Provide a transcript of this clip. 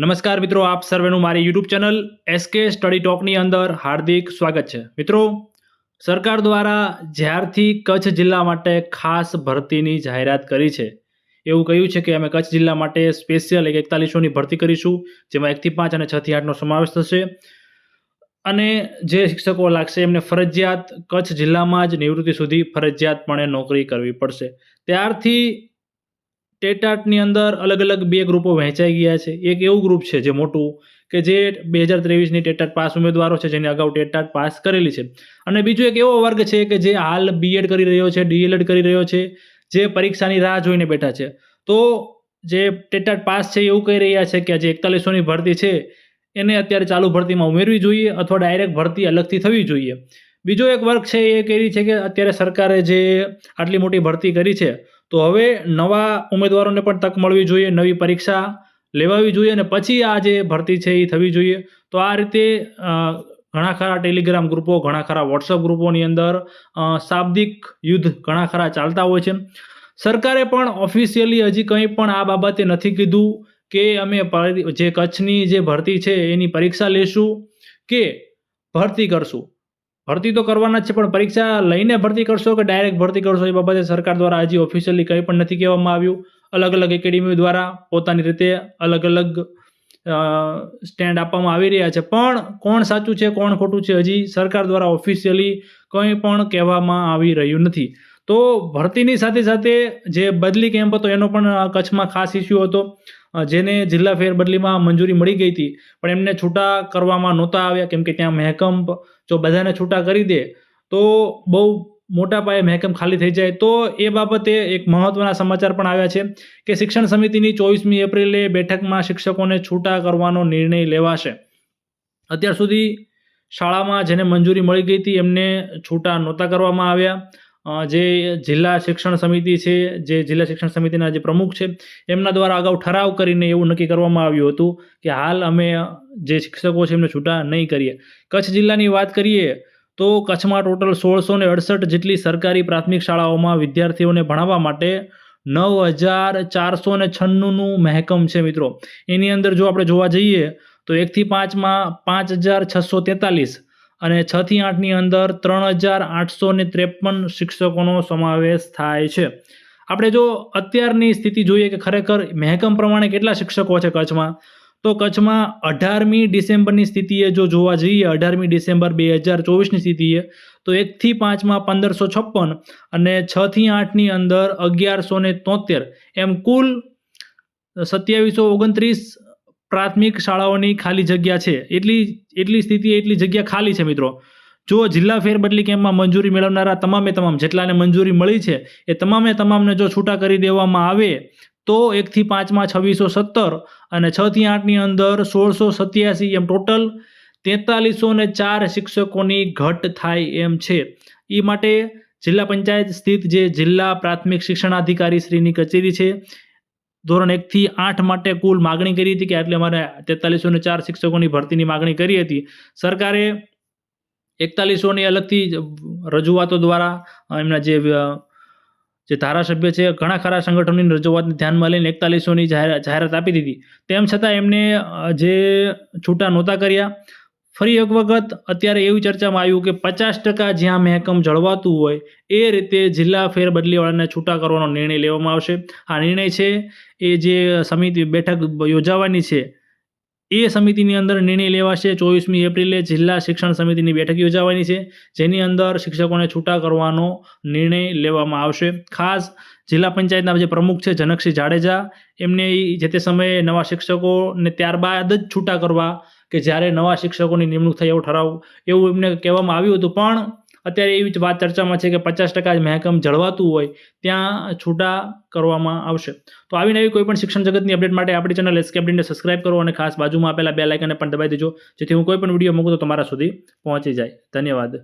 નમસ્કાર મિત્રો, આપ સર્વેનું મારી યુટ્યુબ ચેનલ એસકે સ્ટડી ટોકની અંદર હાર્દિક સ્વાગત છે. મિત્રો, સરકાર દ્વારા જ્યારથી કચ્છ જિલ્લા માટે ખાસ ભરતીની જાહેરાત કરી છે, એવું કહ્યું છે કે અમે કચ્છ જિલ્લા માટે સ્પેશિયલ એક એકતાલીસોની ભરતી કરીશું, જેમાં એકથી પાંચ અને છથી આઠનો સમાવેશ થશે. અને જે શિક્ષકો લાગશે એમને ફરજિયાત કચ્છ જિલ્લામાં જ નિવૃત્તિ સુધી ફરજિયાતપણે નોકરી કરવી પડશે. ત્યારથી ટેટાટની અંદર અલગ અલગ બે ગ્રુપો વહેંચાઈ ગયા છે. એક એવું ગ્રુપ છે જે મોટું, કે જે બે હજાર ત્રેવીસની ટેટાટ પાસ ઉમેદવારો છે, જેને અગાઉ ટેટાટ પાસ કરેલી છે. અને બીજો એક એવો વર્ગ છે કે જે હાલ બીએડ કરી રહ્યો છે ડીએલએડ કરી રહ્યો છે, જે પરીક્ષાની રાહ જોઈને બેઠા છે. તો જે ટેટાટ પાસ છે એવું કહી રહ્યા છે કે જે એકતાલીસોની ભરતી છે, એને અત્યારે ચાલુ ભરતીમાં ઉમેરવી જોઈએ અથવા ડાયરેક્ટ ભરતી અલગથી થવી જોઈએ. બીજો એક વર્ગ છે એ કહી છે કે અત્યારે સરકારે જે આટલી મોટી ભરતી કરી છે તો હવે નવા ઉમેદવારોને પણ તક મળવી જોઈએ, નવી પરીક્ષા લેવાવી જોઈએ અને પછી આ જે ભરતી છે એ થવી જોઈએ. તો આ રીતે ઘણા ખરા ટેલિગ્રામ ગ્રુપો, ઘણા ખરા વોટ્સઅપ ગ્રુપોની અંદર શાબ્દિક યુદ્ધ ઘણા ખરા ચાલતા હોય છે. સરકારે પણ ઓફિશિયલી હજી કંઈ પણ આ બાબતે નથી કીધું કે અમે જે કચ્છની જે ભરતી છે એની પરીક્ષા લેશું કે ભરતી કરશું. ભરતી તો કરવાના જ છે, પણ પરીક્ષા લઈને ભરતી કરશો કે ડાયરેક્ટ ભરતી કરશો, એ બાબતે સરકાર દ્વારા હજી ઓફિશિયલી કંઈ પણ નથી કહેવામાં આવ્યું. અલગ અલગ એકેડેમી દ્વારા પોતાની રીતે અલગ અલગ સ્ટેન્ડ આપવામાં આવી રહ્યા છે. પણ કોણ સાચું છે, કોણ ખોટું છે, હજી સરકાર દ્વારા ઓફિશિયલી કંઈ પણ કહેવામાં આવી રહ્યું નથી. તો ભરતીની સાથે સાથે જે બદલી કેમ્પ હતો, એનો પણ કચ્છમાં ખાસ ઇસ્યુ હતો. જેને જિલ્લા ફેરબદલીમાં મંજૂરી મળી ગઈ હતી, પણ એમને છૂટા કરવામાં નહોતા આવ્યા. કેમ કે ત્યાં મહેકમ જો બધાને છૂટા કરી દે, તો બહુ મોટા પાયે મહેકમ ખાલી થઈ જાય. તો એ બાબતે એક મહત્વના સમાચાર પણ આવ્યા છે કે શિક્ષણ સમિતિની ચોવીસમી એપ્રિલે બેઠકમાં શિક્ષકોને છૂટા કરવાનો નિર્ણય લેવાશે. અત્યાર સુધી શાળામાં જેને મંજૂરી મળી ગઈ હતી, એમને છૂટા નહોતા કરવામાં આવ્યા. જે જિલ્લા શિક્ષણ સમિતિ છે, જે જિલ્લા શિક્ષણ સમિતિના જે પ્રમુખ છે, એમના દ્વારા અગાઉ ઠરાવ કરીને એવું નક્કી કરવામાં આવ્યું હતું કે હાલ અમે જે શિક્ષકો છે એમને છૂટા નહીં કરીએ. કચ્છ જિલ્લાની વાત કરીએ તો કચ્છમાં ટોટલ સોળસો ને અડસઠ જેટલી સરકારી પ્રાથમિક શાળાઓમાં વિદ્યાર્થીઓને ભણાવવા માટે નવ હજાર ચારસો ને છન્નુંનું મહેકમ છે મિત્રો. એની અંદર જો આપણે જોવા જઈએ તો એકથી પાંચમાં પાંચ હજાર છસો તેતાલીસ અને છથી આઠની અંદર ત્રણ હજાર આઠસો ને ત્રેપન શિક્ષકોનો સમાવેશ થાય છે. આપણે જો અત્યારની સ્થિતિ જોઈએ કે ખરેખર મહેકમ પ્રમાણે કેટલા શિક્ષકો છે કચ્છમાં, તો કચ્છમાં અઢારમી ડિસેમ્બરની સ્થિતિએ જો જોવા જઈએ, અઢારમી ડિસેમ્બર બે હજાર ચોવીસની સ્થિતિએ, તો એકથી પાંચમાં પંદરસો છપ્પન અને છથી આઠની અંદર અગિયારસો ને તોતેર એમ કુલ સત્યાવીસો ઓગણત્રીસ પ્રાથમિક શાળાઓની ખાલી જગ્યા છે. એટલી એટલી સ્થિતિ, એટલી જગ્યા ખાલી છે મિત્રો. જો જિલ્લા ફેરબદલી કેમ્પમાં મંજૂરી મેળવનારા તમામે તમામ, જેટલાને મંજૂરી મળી છે, એ તમામે તમામને જો છૂટા કરી દેવામાં આવે, તો એકથી પાંચમાં છવ્વીસો સત્તર અને છથી આઠની અંદર સોળસો સત્યાસી એમ ટોટલ તેતાલીસો ને ચાર શિક્ષકોની ઘટ થાય એમ છે. એ માટે જિલ્લા પંચાયત સ્થિત જે જિલ્લા પ્રાથમિક શિક્ષણાધિકારી શ્રીની કચેરી છે ધોરણ એકથી આઠ માટે કુલ માગણી કરી હતી કે એટલે અમારે તેતાલીસો ને ચાર શિક્ષકોની ભરતીની માગણી કરી હતી. સરકારે એકતાલીસોની અલગથી રજૂઆતો દ્વારા એમના જે જે ધારાસભ્ય છે, ઘણા ખરા સંગઠનોની રજૂઆતને ધ્યાનમાં લઈને એકતાલીસોની જાહેરાત આપી દીધી. તેમ છતાં એમને જે છૂટા નહોતા કર્યા ફરી એક વખત અત્યારે એવી ચર્ચામાં આવ્યું કે પચાસ ટકા જ્યાં મહેકમ જળવાતું હોય, એ રીતે જિલ્લા ફેરબદલીવાળાને છૂટા કરવાનો નિર્ણય લેવામાં આવશે. આ નિર્ણય છે એ જે સમિતિ બેઠક યોજાવાની છે એ સમિતિની અંદર નિર્ણય લેવાશે. ચોવીસમી એપ્રિલે જિલ્લા શિક્ષણ સમિતિની બેઠક યોજાવાની છે, જેની અંદર શિક્ષકોને છૂટા કરવાનો નિર્ણય લેવામાં આવશે. ખાસ જિલ્લા પંચાયતના જે પ્રમુખ છે જનકસિંહ જાડેજા, એમને જે તે સમયે નવા શિક્ષકોને ત્યારબાદ જ છૂટા કરવા કે જ્યારે નવા શિક્ષકોની નિમણૂક થાય એવો ઠરાવ એવું એમને કહેવામાં આવ્યું હતું. પણ અત્યારે એવી જ વાત ચર્ચામાં છે કે પચાસ ટકા મહેકમ જળવાતું હોય ત્યાં છૂટા કરવામાં આવશે. તો આવી કોઈ પણ શિક્ષણ જગતની અપડેટ માટે આપણી ચેનલ એસકે અપડેટને સબસ્ક્રાઇબ કરો અને ખાસ બાજુમાં આપેલા બે લાઇકને પણ દબાવી દેજો. જેથી હું કોઈ પણ વીડિયો મૂકું તો તમારા સુધી પહોંચી જાય. ધન્યવાદ.